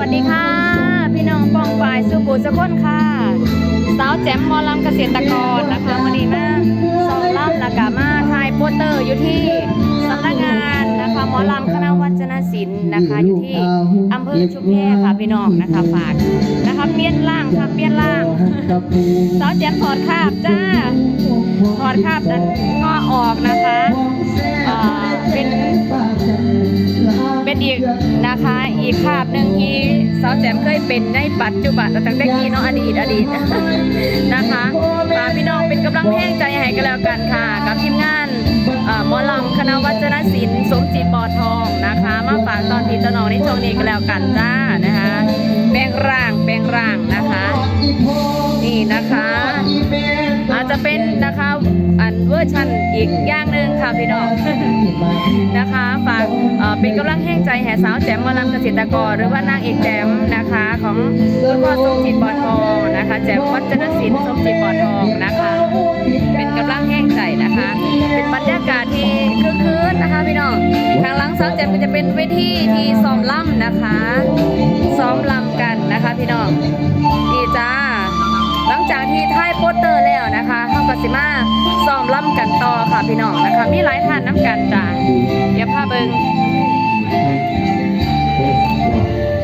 วัสดีค่ะ พี่น้องปองปายสุบุสกุลค่ะ สาวแจมมอลำเกษตรกรนะคะวันนี้มาสองล่ำละกามาถ่ายโปเตอร์อยู่ที่สำนักงานนะคะหมอลำคณะวัฒนศิลป์นะคะอยู่ที่อำเภอชุมแพค่ะพี่น้องนะคะฝากนะคะเปลี่ยนร่างค่ะเปลี่ยนร่าง สาวแจมถอดคาบจ้าถอดคาบนั้นก็ออกนะคะ แจมเคยเป็นในปัจจุบันตั้งแต่กี้เนาะอดีตอดีตนะคะฝากพี่น้องเป็นกำลังแห้งใจให้กันแล้วกันค่ะ กับทีมงานเอ่อหมอลำคณะวัฒนศิลป์สมจิตปอทองนะคะ มาฝากตอนพี่ตนน้องในช่วงนี้กันแล้วกันจ้านะคะ แปลงร่างแปลงร่างนะคะ นี่นะคะ จะเป็นนะคะอันเวอร์ชันอีกอย่างหนึ่งค่ะพี่น้องนะคะฝากเป็นกำลังแห้งใจแห่สาวแจมหมาลำเกษตรกร หรือว่านางเอกแจมนะคะ ของคุณพ่อสมจิตบอดทองนะคะแจมวัฒนศิลป์สมจิตบอดทองนะคะ เป็นกำลังแห้งใจนะคะ เป็นบรรยากาศที่คึกคืนนะคะพี่น้องทางหลังสาวแจมก็จะเป็นเวทีที่ซ้อมล่ำนะคะซ้อมล่ำกันนะคะพี่น้องนี่ จาหลังจากที่ถ่ายโปสเตอร์แล้วนะคะเฮาก็สิมาซ้อมล่ำกันต่อค่ะพี่น้องนะคะ มีหลายท่านน้ำกันจ้าเดี๋ยวพาเบิง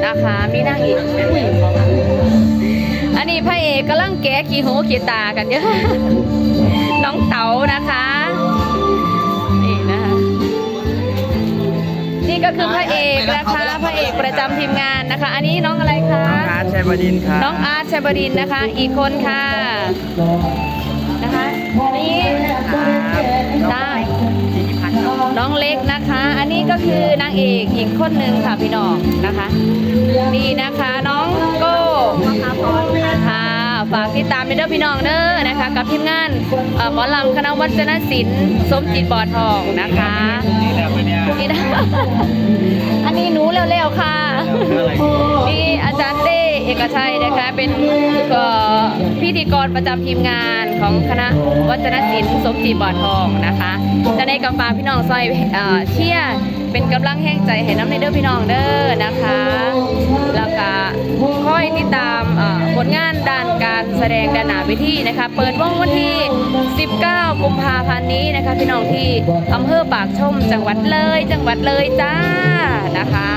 นะคะ มีนางเอกอันนี้พระเอกกำลังแกะขี้หูขี้ตากันเยอะน้องเต๋านะคะนี่นะคะนี่ก็คือพระเอกนะคะพระเอกประจำทีมงานนะคะ อันนี้น้องอะไร ยบดินทร์ครับน้องอาร์ตชัยบดินทร์นะคะ อีกคนค่ะนะคะอันนี้ได้จิติพันธ์ครับน้องเล็กนะคะ อันนี้ก็คือนางเอกอีกคนหนึ่งค่ะพี่น้องนะคะนี่นะคะน้องโก้ค่ะฝากติดตามในเด้อพี่น้องเด้อนะคะ กับทีมงานเอ่อหมอลำคณะวัฒนศิลป์สมจิตบอดทองนะคะนี่แหละเป็นเนี่ยนี่นะอันนี้หนูเร็วๆค่ะนี่อาจารย์เต้ เอกชัยนะคะ เป็นพิธีกรประจำทีมงานของคณะวัฒนศิลป์สมจิตบอดทองนะคะจะในกำฟากพี่น้องซอยเอ่เชียเป็นกำลังแห่งใจให้น้ำในเด้อพี่น้องเด้อนะคะ แล้วก็ค่อยติดตามผลงานด้านการแสดงด้านหน้าเวทีนะคะ เปิดวงวันที่ 19 กุมภาพันธ์นี้นะคะ พี่น้องที่อำเภอปากชมจังหวัดเลย จังหวัดเลยจ้านะคะ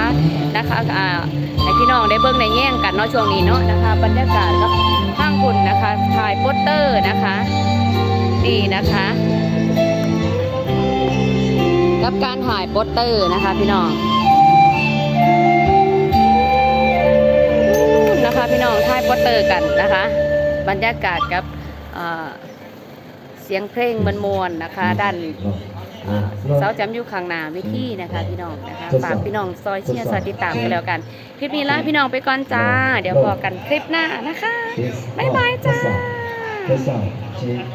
นะคะอ่า พี่น้องได้เบิ่งในแย่งกันเนาะช่วงนี้เนาะนะคะ บรรยากาศก็ข้างคุณนะคะถ่ายโปสเตอร์นะคะนี่นะคะ กับการถ่ายโปสเตอร์นะคะ พี่น้องนะคะพี่น้องถ่ายโปสเตอร์กันนะคะ บรรยากาศกับเอ่อเสียงเพลงมันมวนๆนะคะ ด้าน เอ่อเสาจำอยู่ข้างหน้าเวิธีนะคะ พี่น้องนะคะฝากพี่น้องซอยเชียร์ซอยติดตามกันแล้วกัน คลิปนี้ลาพี่น้องไปก่อนจ้า เดี๋ยวพอกันคลิปหน้านะคะบ๊ายบายจ้า